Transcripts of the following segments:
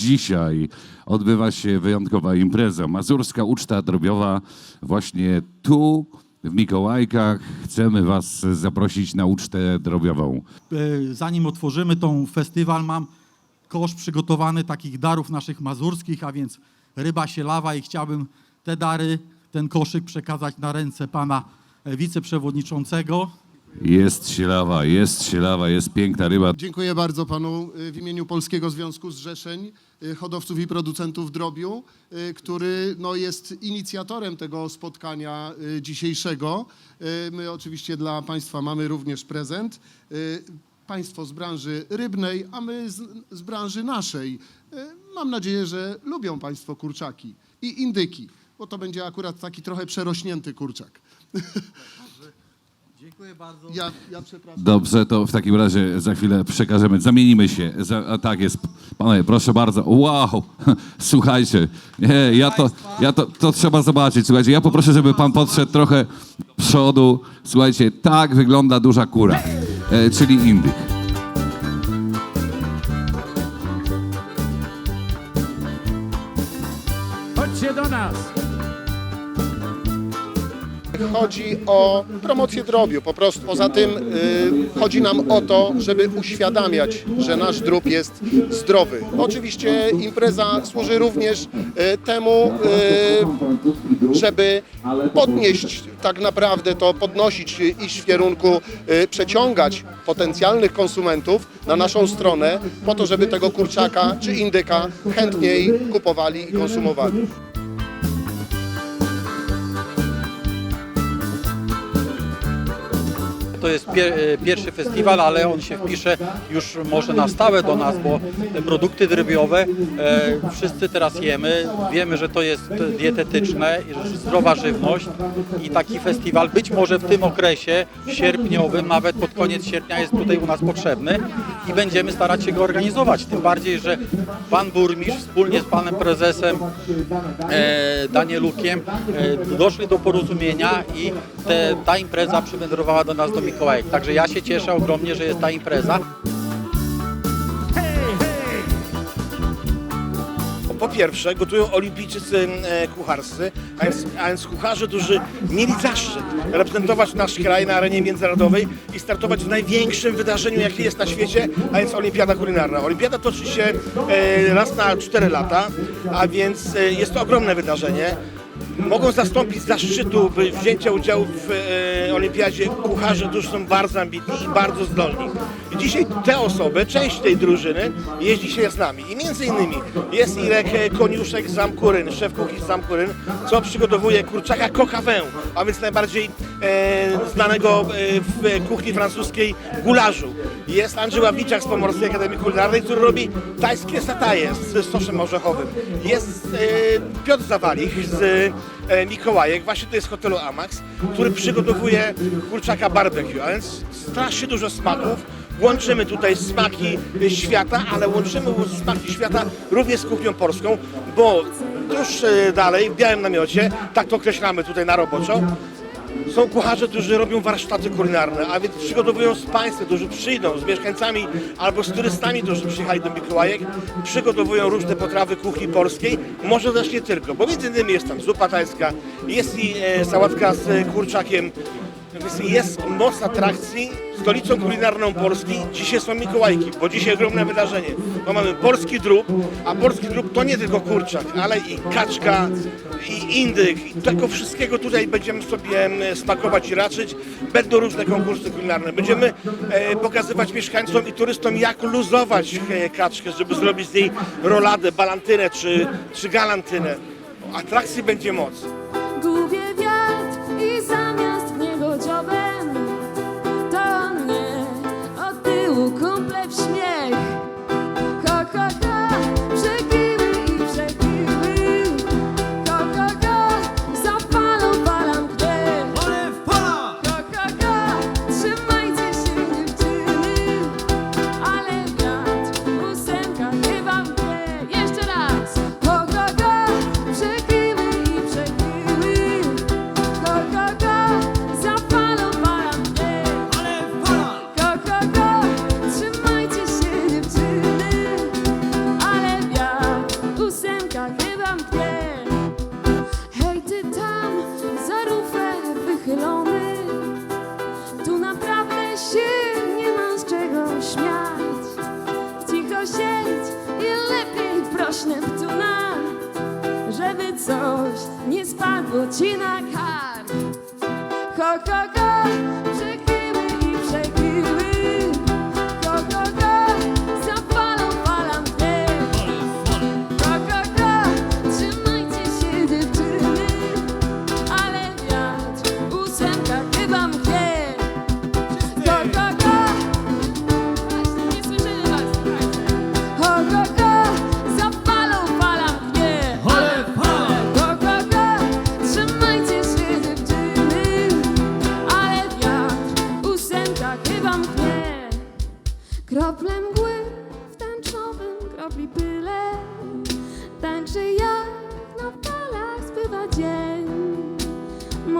Dzisiaj odbywa się wyjątkowa impreza. Mazurska uczta drobiowa właśnie tu w Mikołajkach. Chcemy Was zaprosić na ucztę drobiową. E, zanim otworzymy tą festiwal, mam kosz przygotowany takich darów naszych mazurskich, a więc ryba sielawa i chciałbym te dary, ten koszyk przekazać na ręce pana e, wiceprzewodniczącego. Jest sielawa, jest sielawa, jest piękna ryba. Dziękuję bardzo panu y, w imieniu Polskiego Związku Zrzeszeń y, Hodowców i Producentów Drobiu, y, który no, jest inicjatorem tego spotkania dzisiejszego. My oczywiście dla państwa mamy również prezent. Państwo z branży rybnej, a my z, z branży naszej. Mam nadzieję, że lubią państwo kurczaki i indyki, bo to będzie akurat taki trochę przerośnięty kurczak. Dziękuję bardzo. Ja, ja przepraszam. Dobrze, to w takim razie za chwilę przekażemy, zamienimy się. Za, a tak jest. Panowie, proszę bardzo. Wow, słuchajcie, nie, ja to, ja to, to trzeba zobaczyć. Słuchajcie, ja poproszę, żeby pan podszedł trochę do przodu. Słuchajcie, tak wygląda duża kura, e, czyli indyk. Chodźcie do nas! Chodzi o promocję drobiu po prostu. Poza tym y, chodzi nam o to, żeby uświadamiać, że nasz drób jest zdrowy. Oczywiście impreza służy również y, temu, y, żeby podnieść tak naprawdę to, podnosić, iść w kierunku, przeciągać potencjalnych konsumentów na naszą stronę po to, żeby tego kurczaka czy indyka chętniej kupowali i konsumowali. To jest pier, e, pierwszy festiwal, ale on się wpisze już może na stałe do nas, bo produkty drobiowe e, wszyscy teraz jemy. Wiemy, że to jest dietetyczne, zdrowa żywność i taki festiwal być może w tym okresie sierpniowym, nawet pod koniec sierpnia jest tutaj u nas potrzebny i będziemy starać się go organizować. Tym bardziej, że pan burmistrz wspólnie z panem prezesem e, Danielukiem e, doszli do porozumienia i te, ta impreza przywędrowała do nas do Mikołajek. Także ja się cieszę ogromnie, że jest ta impreza. Po pierwsze, gotują olimpijczycy e, kucharscy, a więc, a więc kucharze, którzy mieli zaszczyt reprezentować nasz kraj na arenie międzynarodowej i startować w największym wydarzeniu, jakie jest na świecie, a więc Olimpiada Kulinarna. Olimpiada toczy się e, raz na 4 lata, a więc e, jest to ogromne wydarzenie. Mogą zastąpić zaszczytu wzięcia udziału w e, olimpiadzie kucharze, którzy są bardzo ambitni i bardzo zdolni. I dzisiaj te osoby, część tej drużyny jeździ się z nami. I między innymi jest Irek Koniuszek z Zamkuryn, szef kuchni z Zamkuryn, co przygotowuje kurczaka coquin a więc najbardziej e, znanego e, w kuchni francuskiej gularzu. Jest Andrzej Ławniczak z Pomorskiej Akademii Kulinarnej, który robi tajskie sataje z soszem orzechowym. Jest e, Piotr Zawalich z e, Mikołajek, właśnie to jest hotelu Amax, który przygotowuje kurczaka barbecue, a więc strasznie dużo smaków. Łączymy tutaj smaki świata, ale łączymy smaki świata również z kuchnią polską, bo tuż e, dalej, w Białym Namiocie, tak to określamy tutaj na roboczo, są kucharze, którzy robią warsztaty kulinarne, a więc przygotowują z Państwem, którzy przyjdą, z mieszkańcami albo z turystami, którzy przyjechali do Mikołajek, przygotowują różne potrawy kuchni polskiej, może też nie tylko, bo między innymi jest tam zupa tajska, jest i e, sałatka z kurczakiem, jest moc atrakcji. Stolicą kulinarną Polski dzisiaj są Mikołajki, bo dzisiaj ogromne wydarzenie. Bo mamy polski drób, a polski drób to nie tylko kurczak, ale i kaczka, i indyk. I tego wszystkiego tutaj będziemy sobie smakować i raczyć. Będą różne konkursy kulinarne. Będziemy e, pokazywać mieszkańcom i turystom, jak luzować e, kaczkę, żeby zrobić z niej roladę, balantynę czy, czy galantynę. Atrakcji będzie moc. straszny żeby coś nie spadło ci na kark. Ho, ho, ho.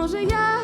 може я.